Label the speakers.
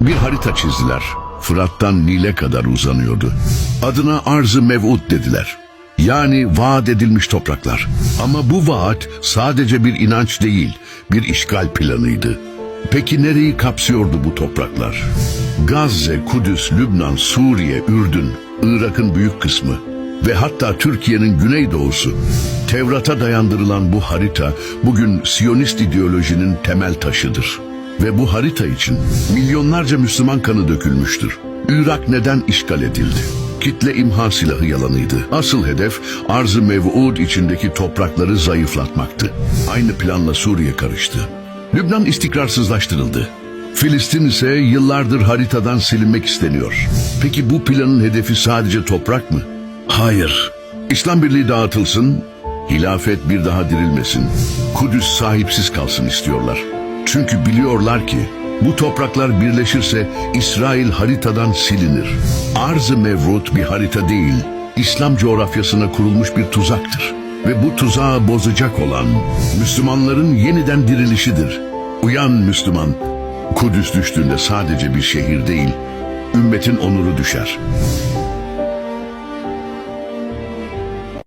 Speaker 1: Bir harita çizdiler. Fırat'tan Nil'e kadar uzanıyordu. Adına Arz-ı Mev'ud dediler. Yani vaat edilmiş topraklar. Ama bu vaat sadece bir inanç değil, bir işgal planıydı. Peki nereyi kapsıyordu bu topraklar? Gazze, Kudüs, Lübnan, Suriye, Ürdün, Irak'ın büyük kısmı ve hatta Türkiye'nin güneydoğusu. Tevrat'a dayandırılan bu harita bugün Siyonist ideolojinin temel taşıdır. Ve bu harita için milyonlarca Müslüman kanı dökülmüştür. Irak neden işgal edildi? Kitle imha silahı yalanıydı. Asıl hedef arz-ı mev'ud içindeki toprakları zayıflatmaktı. Aynı planla Suriye karıştı. Lübnan istikrarsızlaştırıldı. Filistin ise yıllardır haritadan silinmek isteniyor. Peki bu planın hedefi sadece toprak mı? Hayır. İslam Birliği dağıtılsın, hilafet bir daha dirilmesin. Kudüs sahipsiz kalsın istiyorlar. Çünkü biliyorlar ki bu topraklar birleşirse İsrail haritadan silinir. Arz-ı Mevrut bir harita değil, İslam coğrafyasına kurulmuş bir tuzaktır. Ve bu tuzağı bozacak olan Müslümanların yeniden dirilişidir. Uyan Müslüman, Kudüs düştüğünde sadece bir şehir değil, ümmetin onuru düşer.